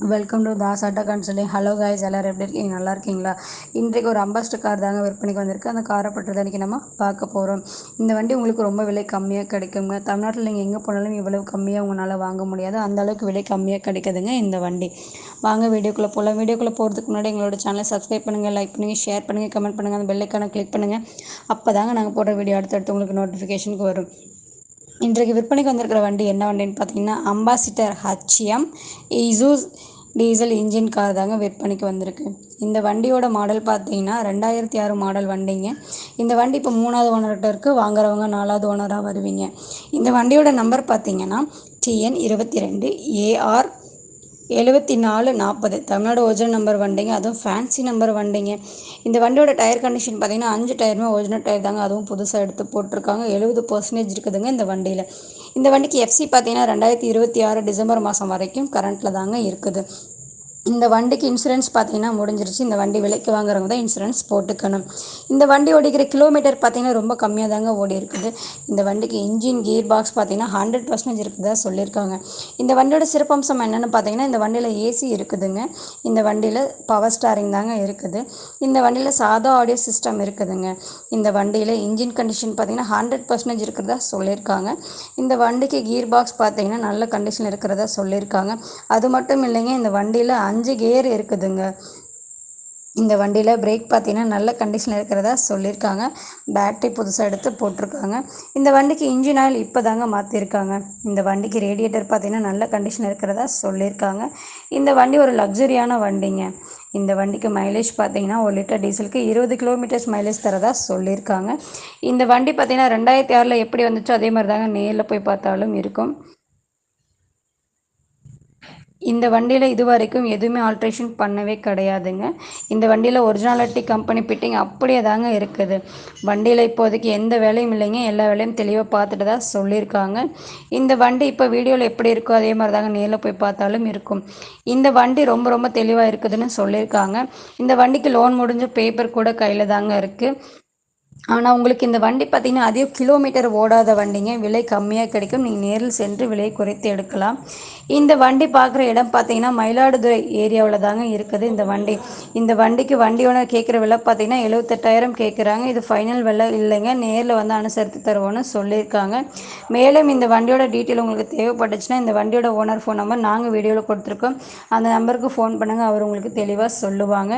Welcome to Das auto consulting hello guys எல்லோரும் எப்படி இருக்கீங்க? நல்லா இருக்கீங்களா? இன்றைக்கு ஒரு அம்பாஸ்டர் கார் தாங்க விற்பனைக்கு வந்திருக்கு. அந்த காரை பற்றி தான் இன்றைக்கி நம்ம பார்க்க போகிறோம் இந்த வண்டி உங்களுக்கு ரொம்ப விலை கம்மியாக கிடைக்குங்க. தமிழ்நாட்டில் நீங்கள் எங்கே போனாலும் இவ்வளவு கம்மியாக உங்களால் வாங்க முடியாது. அந்த அளவுக்கு விலை கம்மியாக கிடைக்குதுங்க இந்த வண்டி. வாங்க வீடியோக்குள்ளே போகலாம் வீடியோக்குள்ளே போகிறதுக்கு முன்னாடி எங்களோட சேனலை சப்ஸ்கிரைப் பண்ணுங்கள் லைக் பண்ணுங்கள் ஷேர் பண்ணுங்கள் கமெண்ட் பண்ணுங்கள் அந்த பெல்லைக்கான கிளிக் பண்ணுங்கள் அப்போ தாங்க நாங்கள் போடுற வீடியோ அடுத்தடுத்து உங்களுக்கு நோட்டிஃபிகேஷனுக்கு வரும். இன்றைக்கு விற்பனைக்கு வந்திருக்கிற வண்டி என்ன வண்டின்னு பார்த்தீங்கன்னா Ambassador HM Isuzu diesel engine car தாங்க விற்பனைக்கு வந்திருக்கு. இந்த வண்டியோட மாடல் பார்த்தீங்கன்னா ரெண்டாயிரத்தி ஆறு மாடல் வண்டிங்க. இந்த வண்டி இப்போ மூணாவது ஓனர்கிட்ட இருக்குது வாங்குறவங்க நாலாவது ஓனராக வருவீங்க. இந்த வண்டியோட நம்பர் பார்த்தீங்கன்னா டிஎன் இருபத்தி ரெண்டு ஏஆர் எழுபத்தி நாலு நாற்பது தமிழ்நாடு ஒரிஜினல் நம்பர் வண்டிங்க அதுவும் ஃபேன்சி நம்பர் வண்டிங்க. இந்த வண்டியோட டயர் கண்டிஷன் பார்த்தீங்கன்னா அஞ்சு டயருமே ஒரிஜினல் டயர் தாங்க. அதுவும் புதுசாக எடுத்து போட்டிருக்காங்க. எழுபது பர்சன்டேஜ் இருக்குதுங்க இந்த வண்டியில். இந்த வண்டிக்கு எஃப்சி பார்த்தீங்கன்னா ரெண்டாயிரத்தி இருபத்தி ஆறு டிசம்பர் மாதம் வரைக்கும் கரண்ட்டில் தாங்க இருக்குது. இந்த வண்டிக்கு இன்சூரன்ஸ் பார்த்தீங்கன்னா முடிஞ்சிருச்சு. இந்த வண்டி விலைக்கு வாங்குறவங்க தான் இன்சூரன்ஸ் போட்டுக்கணும். இந்த வண்டி ஓடிக்கிற கிலோமீட்டர் பார்த்தீங்கன்னா ரொம்ப கம்மியாக தாங்க ஓடி இருக்குது இந்த வண்டிக்கு இன்ஜின் கியர் பாக்ஸ் பார்த்தீங்கன்னா ஹண்ட்ரட் பர்சன்டேஜ் இருக்குதா சொல்லியிருக்காங்க. இந்த வண்டியோட சிறப்பம்சம் என்னென்னு பார்த்தீங்கன்னா இந்த வண்டியில் ஏசி இருக்குதுங்க. இந்த வண்டியில் பவர் ஸ்டாரிங் தாங்க இருக்குது. இந்த வண்டியில் சாதா ஆடியோ சிஸ்டம் இருக்குதுங்க. இந்த வண்டியில் இன்ஜின் கண்டிஷன் பார்த்தீங்கன்னா ஹண்ட்ரட் பர்சன்டேஜ் இருக்கிறதா சொல்லியிருக்காங்க. இந்த வண்டிக்கு கியர் பாக்ஸ் பார்த்தீங்கன்னா நல்ல கண்டிஷன் இருக்கிறதா சொல்லியிருக்காங்க. அது மட்டும் இல்லைங்க இந்த வண்டியில் அஞ்சு அஞ்சு கியர் இருக்குதுங்க. இந்த வண்டியில் பிரேக் பார்த்தீங்கன்னா நல்ல கண்டிஷனில் இருக்கிறதா சொல்லியிருக்காங்க. பேட்ரி புதுசாக எடுத்து போட்டிருக்காங்க. இந்த வண்டிக்கு இன்ஜின் ஆயில் இப்போ தாங்க மாற்றிருக்காங்க இந்த வண்டிக்கு ரேடியேட்டர் பார்த்தீங்கன்னா நல்ல கண்டிஷன் இருக்கிறதா சொல்லியிருக்காங்க. இந்த வண்டி ஒரு லக்ஸுரியான வண்டிங்க. இந்த வண்டிக்கு மைலேஜ் பார்த்தீங்கன்னா ஒரு லிட்டர் டீசலுக்கு இருபது கிலோமீட்டர்ஸ் மைலேஜ் தரதா சொல்லியிருக்காங்க. இந்த வண்டி பார்த்தீங்கன்னா ரெண்டாயிரத்தி ஆறில் எப்படி வந்துச்சோ அதே மாதிரி தாங்க நேரில் போய் பார்த்தாலும் இருக்கும். இந்த வண்டியில் இது வரைக்கும் எதுவுமே ஆல்ட்ரேஷன் பண்ணவே கிடையாதுங்க. இந்த வண்டியில் ஒரிஜினாலிட்டி கம்பெனி ஃபிட்டிங் அப்படியே தாங்க இருக்குது. வண்டியில் இப்போதைக்கு எந்த வேலையும் இல்லைங்க. எல்லா வேலையும் தெளிவாக பார்த்துட்டு தான் சொல்லியிருக்காங்க. இந்த வண்டி இப்போ வீடியோவில் எப்படி இருக்கோ அதே மாதிரி தாங்க நேரில் போய் பார்த்தாலும் இருக்கும். இந்த வண்டி ரொம்ப ரொம்ப தெளிவாக இருக்குதுன்னு சொல்லியிருக்காங்க. இந்த வண்டிக்கு லோன் முடிஞ்ச பேப்பர் கூட கையில் தாங்க இருக்குது ஆனால் உங்களுக்கு இந்த வண்டி பார்த்திங்கன்னா அதிக கிலோமீட்டர் ஓடாத வண்டிங்க. விலை கம்மியாக கிடைக்கும். நீங்கள் நேரில் சென்று விலை குறைத்து எடுக்கலாம். இந்த வண்டி பார்க்குற இடம் பார்த்தீங்கன்னா மயிலாடுதுறை ஏரியாவில் தாங்க இருக்குது இந்த வண்டி. இந்த வண்டிக்கு வண்டியோட கேட்குற விலை பார்த்தீங்கன்னா எழுபத்தெட்டாயிரம் கேட்குறாங்க. இது ஃபைனல் விலை இல்லைங்க. நேரில் வந்து அனுசரித்து தருவோன்னு சொல்லியிருக்காங்க. மேலும் இந்த வண்டியோட டீட்டெயில் உங்களுக்கு தேவைப்பட்டுச்சுன்னா இந்த வண்டியோட ஓனர் ஃபோன் நம்பர் நாங்கள் வீடியோவில் கொடுத்துருக்கோம். அந்த நம்பருக்கு ஃபோன் பண்ணுங்கள் அவர் உங்களுக்கு தெளிவாக சொல்லுவாங்க.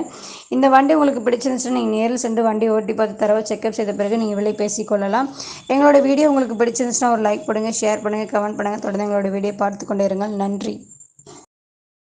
இந்த வண்டி உங்களுக்கு பிடிச்சிருந்துச்சுன்னா நீங்கள் நேரில் சென்று வண்டி ஓட்டி பார்த்து தரவை செக்அப் செய்த பிறகு நீங்கள் விலை பேசிக்கொள்ளலாம். எங்களோட வீடியோ உங்களுக்கு பிடிச்சிருந்துச்சுன்னா ஒரு லைக் பண்ணுங்கள் ஷேர் பண்ணுங்கள் கமெண்ட் பண்ணுங்கள் தொடர்ந்து எங்களோட வீடியோ பார்த்து கொண்டே இருங்கள். நன்றி.